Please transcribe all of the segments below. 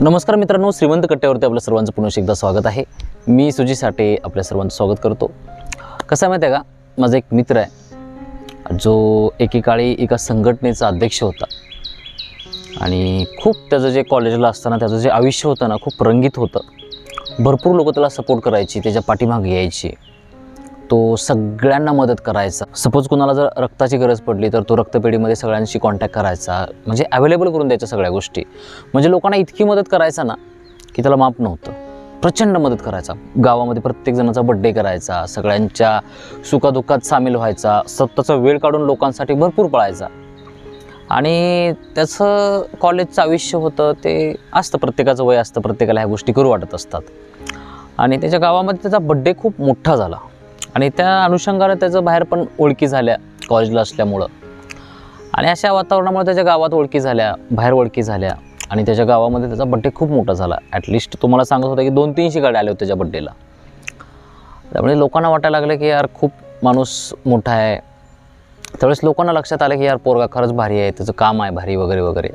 नमस्कार मित्रांनो श्रीमंत कट्ट्यावरती आपल्या सर्वांचं पुन्हा एकदा स्वागत आहे. मी सुजी साठे आपल्या सर्वांचं स्वागत करतो. कसं आहे माहिती आहे का? माझा एक मित्र आहे. जो एकेकाळी एका संघटनेचा अध्यक्ष होता. आणि खूप त्याचं जे कॉलेजला असताना त्याचं जे आयुष्य होतं ना खूप रंगीत होतं. भरपूर लोक त्याला सपोर्ट करायची त्याच्या पाठीमागे यायची. तो सगळ्यांना मदत करायचा. सपोज कुणाला जर रक्ताची गरज पडली तर तो रक्तपेढीमध्ये सगळ्यांशी कॉन्टॅक्ट करायचा. म्हणजे अवेलेबल करून द्यायच्या सगळ्या गोष्टी. म्हणजे लोकांना इतकी मदत करायचा ना की त्याला माप नव्हतं. प्रचंड मदत करायचा. गावामध्ये प्रत्येक जणाचा बड्डे करायचा सगळ्यांच्या सुखादुःखात सामील व्हायचा स्वतःचा वेळ काढून लोकांसाठी भरपूर पळायचा. आणि त्याचं कॉलेजचं आयुष्य होतं ते असतं प्रत्येकाचं वय असतं प्रत्येकाला ह्या गोष्टी करू वाटत असतात. आणि त्याच्या गावामध्ये त्याचा बड्डे खूप मोठा झाला. आणि त्या अनुषंगानं त्याचं बाहेर पण ओळखी झाल्या कॉलेजला असल्यामुळं. आणि अशा वातावरणामुळे त्याच्या गावात ओळखी झाल्या बाहेर ओळखी झाल्या. आणि त्याच्या गावामध्ये त्याचा बड्डे खूप मोठा झाला. ॲटलिस्ट तुम्हाला सांगत होता की दोन तीनशे गाड्या आल्या होत्या त्याच्या बड्डेला त्यामुळे लोकांना वाटायला लागलं की यार खूप माणूस मोठा आहे. त्यावेळेस लोकांना लक्षात आलं की यार पोरगा खरंच भारी आहे त्याचं काम आहे भारी वगैरे वगैरे.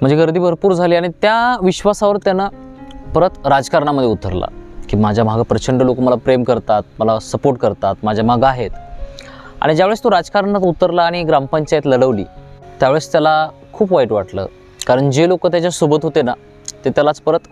म्हणजे गर्दी भरपूर झाली आणि त्या विश्वासावर त्यानं परत राजकारणामध्ये उतरला. की माझ्या मागं प्रचंड लोक मला प्रेम करतात मला सपोर्ट करतात माझ्या मागं आहेत. आणि ज्यावेळेस तो राजकारणात उतरला आणि ग्रामपंचायत लढवली त्यावेळेस त्याला खूप वाईट वाटलं. कारण जे लोक त्याच्यासोबत होते ना ते त्यालाच परत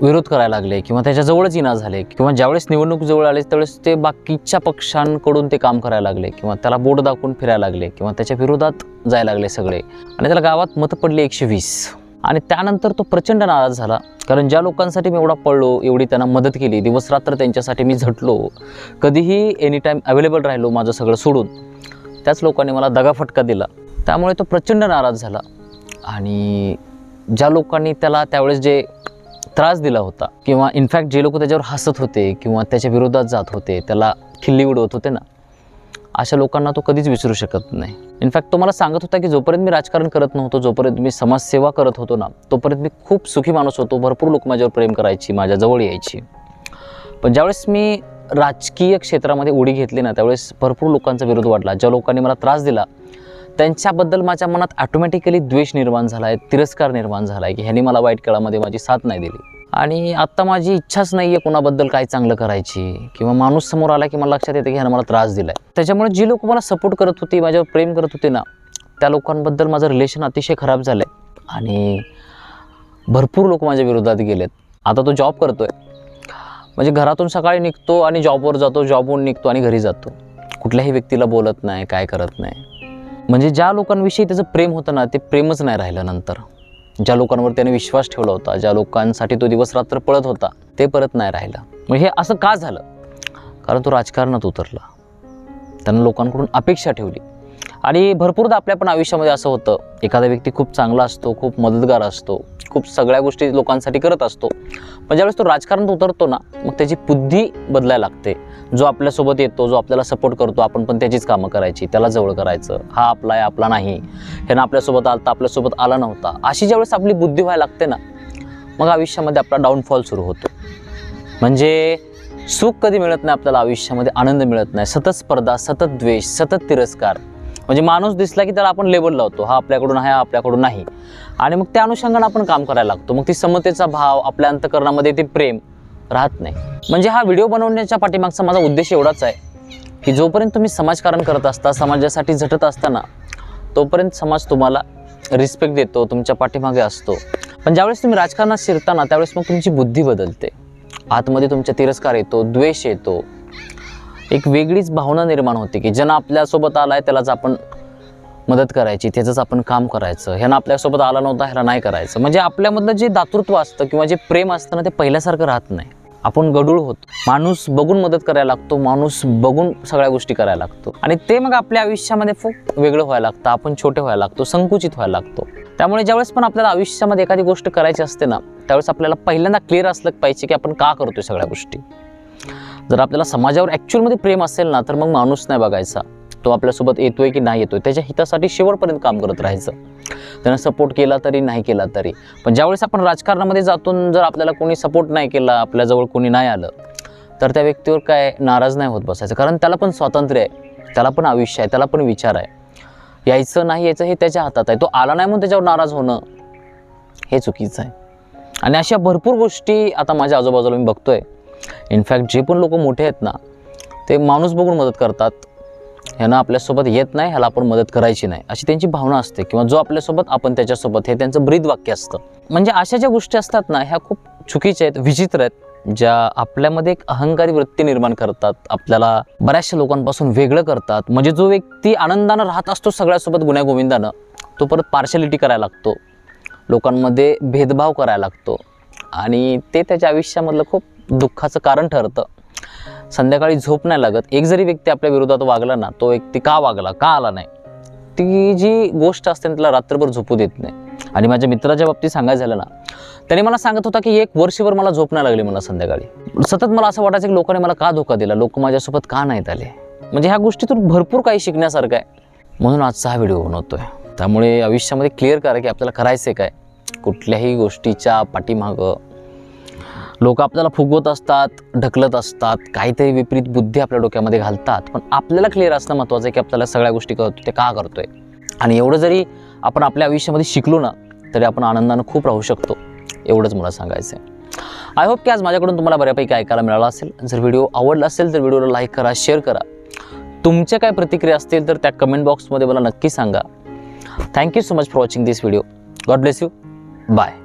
विरोध करायला लागले किंवा त्याच्याजवळच इना झाले किंवा ज्यावेळेस निवडणूक जवळ आले त्यावेळेस ते बाकीच्या पक्षांकडून ते काम करायला लागले किंवा त्याला बोट दाखवून फिरायला लागले किंवा त्याच्या विरोधात जायला लागले सगळे. आणि त्याला गावात मतं पडली एकशे वीस. आणि त्यानंतर तो प्रचंड नाराज झाला. कारण ज्या लोकांसाठी मी एवढा पडलो एवढी त्यांना मदत केली दिवसरात्र त्यांच्यासाठी मी झटलो कधीही एनी टाईम अवेलेबल राहिलो माझं सगळं सोडून त्याच लोकांनी मला दगाफटका दिला. त्यामुळे तो प्रचंड नाराज झाला. आणि ज्या लोकांनी त्याला त्यावेळेस जे त्रास दिला होता किंवा इनफॅक्ट जे लोक त्याच्यावर हसत होते किंवा त्याच्या विरोधात जात होते त्याला खिल्ली उडवत होते ना अशा लोकांना तो कधीच विसरू शकत नाही. इनफॅक्ट तो मला सांगत होता की जोपर्यंत मी राजकारण करत नव्हतो जोपर्यंत मी समाजसेवा करत होतो ना तोपर्यंत मी खूप सुखी माणूस होतो भरपूर लोक माझ्यावर प्रेम करायची माझ्या जवळ यायची. पण ज्यावेळेस मी राजकीय क्षेत्रामध्ये उडी घेतली ना त्यावेळेस भरपूर लोकांचा विरोध वाढला. ज्या लोकांनी मला त्रास दिला त्यांच्याबद्दल माझ्या मनात ऑटोमॅटिकली द्वेष निर्माण झाला आहे तिरस्कार निर्माण झाला आहे की ह्यांनी मला वाईट काळामध्ये माझी साथ नाही दिली. आणि आत्ता माझी इच्छाच नाही आहे कोणाबद्दल काय चांगलं करायची. किंवा माणूस समोर आला की मला लक्षात येतं की ह्यानं मला त्रास दिला आहे त्याच्यामुळे जी लोक मला सपोर्ट करत होती माझ्यावर प्रेम करत होते ना त्या लोकांबद्दल माझं रिलेशन अतिशय खराब झालं आहे आणि भरपूर लोक माझ्या विरोधात गेलेत. आता तो जॉब करतो आहे म्हणजे घरातून सकाळी निघतो आणि जॉबवर जातो जॉबवरून निघतो आणि घरी जातो. कुठल्याही व्यक्तीला बोलत नाही काय करत नाही. म्हणजे ज्या लोकांविषयी त्याचं प्रेम होतं ना ते प्रेमच नाही राहिलं नंतर. ज्या लोकांवर त्याने विश्वास ठेवला होता ज्या लोकांसाठी तो दिवस रात्र पळत होता ते परत नाही राहिलं. म्हणजे हे असं का झालं? कारण तो राजकारणात उतरला. त्यानं लोकांकडून अपेक्षा ठेवली. आणि भरपूरदा आपल्या पण आयुष्यामध्ये असं होतं. एखादा व्यक्ती खूप चांगला असतो खूप मदतगार असतो खूप सगळ्या गोष्टी लोकांसाठी करत असतो. पण ज्यावेळेस तो राजकारणात उतरतो ना मग त्याची बुद्धी बदलायला लागते. जो आपल्यासोबत येतो जो आपल्याला सपोर्ट करतो आपण पण त्याचीच कामं करायची त्याला जवळ करायचं. हा आपला आहे आपला नाही. ह्यानं आपल्यासोबत आलता आपल्यासोबत आला नव्हता. अशी ज्यावेळेस आपली बुद्धी व्हायला लागते ना मग आयुष्यामध्ये आपला डाऊनफॉल सुरू होतो. म्हणजे सुख कधी मिळत नाही आपल्याला आयुष्यामध्ये आनंद मिळत नाही. सतत स्पर्धा सतत द्वेष सतत तिरस्कार. म्हणजे माणूस दिसला की त्याला आपण लेबल लावतो. हा आपल्याकडून आहे हा आपल्याकडून नाही. आणि मग त्या अनुषंगानं आपण काम करायला लागतो. मग ती समतेचा भाव आपल्या अंतकरणामध्ये ते प्रेम राहत नाही. म्हणजे हा व्हिडिओ बनवण्याच्या पाठीमागचा माझा उद्देश एवढाच आहे की जोपर्यंत तुम्ही समाजकारण करत असता समाजासाठी झटत असताना तोपर्यंत समाज तुम्हाला रिस्पेक्ट देतो तुमच्या पाठीमागे असतो. पण ज्यावेळेस तुम्ही राजकारणात शिरताना त्यावेळेस मग तुमची बुद्धी बदलते. आतमध्ये तुमच्या तिरस्कार येतो द्वेष येतो. एक वेगळीच भावना निर्माण होते की ज्यांना आपल्यासोबत आलाय त्यालाच आपण मदत करायची त्याचंच आपण काम करायचं. ह्यानं आपल्यासोबत आला नव्हता ह्याला नाही करायचं. म्हणजे आपल्यामधलं जे दातृत्व असतं किंवा जे प्रेम असतं ना ते पहिल्यासारखं राहत नाही. आपण गडूळ होतो. माणूस बघून मदत करायला लागतो माणूस बघून सगळ्या गोष्टी करायला लागतो. आणि ते मग आपल्या आयुष्यामध्ये खूप वेगळं व्हायला लागतं आपण छोटे व्हायला लागतो संकुचित व्हायला लागतो. त्यामुळे ज्यावेळेस पण आपल्याला आयुष्यामध्ये एखादी गोष्ट करायची असते ना त्यावेळेस आपल्याला पहिल्यांदा क्लिअर असलं पाहिजे की आपण का करतोय सगळ्या गोष्टी. जर आपल्याला समाजावर ॲक्च्युअलमध्ये प्रेम असेल ना तर मग माणूस नाही बघायचा. तो आपल्यासोबत येतोय की नाही येतोय त्याच्या हितासाठी शेवटपर्यंत काम करत राहायचं. त्यानं सपोर्ट केला तरी नाही केला तरी. पण ज्यावेळेस आपण राजकारणामध्ये जातून जर आपल्याला कोणी सपोर्ट नाही केला आपल्याजवळ कोणी नाही आलं तर त्या व्यक्तीवर काय नाराज नाही होत बसायचं. कारण त्याला पण स्वातंत्र्य आहे त्याला पण आयुष्य आहे त्याला पण विचार आहे. यायचं नाही यायचं हे त्याच्या हातात आहे. तो आला नाही म्हणून त्याच्यावर नाराज होणं हे चुकीचं आहे. आणि अशा भरपूर गोष्टी आता माझ्या आजूबाजूला मी बघतोय. इनफॅक्ट जे पण लोक मोठे आहेत ना ते माणूस बघून मदत करतात. ह्यानं आपल्यासोबत येत नाही ह्याला आपण मदत करायची नाही. अशी त्यांची भावना असते किंवा जो आपल्यासोबत आपण त्याच्यासोबत हे त्यांचं ब्रीद वाक्य असतं. म्हणजे अशा ज्या गोष्टी असतात ना ह्या खूप चुकीच्या आहेत विचित्र आहेत ज्या आपल्यामध्ये एक अहंकारी वृत्ती निर्माण करतात. आपल्याला बऱ्याचशा लोकांपासून वेगळं करतात. म्हणजे जो व्यक्ती आनंदानं राहत असतो सगळ्यासोबत गुण्यागोविंदानं तो परत पार्शलिटी करायला लागतो. लोकांमध्ये भेदभाव करायला लागतो. आणि ते त्याच्या आयुष्यामधलं खूप दुःखाचं कारण ठरतं. संध्याकाळी झोप नाही लागत. एक जरी व्यक्ती आपल्या विरोधात वागला ना तो व्यक्ती का वागला का आला नाही? ती जी गोष्ट असते ना, तिला रात्रभर झोपू देत नाही. आणि माझ्या मित्राच्या बाबतीत सांगायचं झालं ना त्याने मला सांगत होता की एक वर्षभर मला झोप नाही लागली मला संध्याकाळी. सतत मला असं वाटायचं की लोकांनी मला का धोका दिला? लोक माझ्यासोबत का नाहीत आले? म्हणजे ह्या गोष्टीतून भरपूर काही शिकण्यासारखं आहे. म्हणून आजचा हा व्हिडिओ बनवतोय. त्यामुळे आयुष्यामध्ये क्लिअर करा की आपल्याला करायचं आहे काय? कुठल्याही गोष्टीच्या पाठीमागं लोक आपल्याला फुगवत असतात ढकलत असतात काहीतरी विपरीत बुद्धी आपल्या डोक्यामध्ये घालतात. पण आपल्याला क्लिअर असणं महत्त्वाचं आहे की आपल्याला सगळ्या गोष्टी करतो ते का करतोय? आणि एवढं जरी आपण आपल्या आयुष्यामध्ये शिकलो ना तरी आपण आनंदानं खूप राहू शकतो. एवढंच मला सांगायचं आहे आय होप की आज माझ्याकडून तुम्हाला बऱ्यापैकी ऐकायला मिळाला असेल. जर व्हिडिओ आवडला असेल तर व्हिडिओला लाईक करा शेअर करा. तुमच्या काय प्रतिक्रिया असतील तर त्या कमेंट बॉक्समध्ये मला नक्की सांगा. Thank you so much for watching this video God bless you bye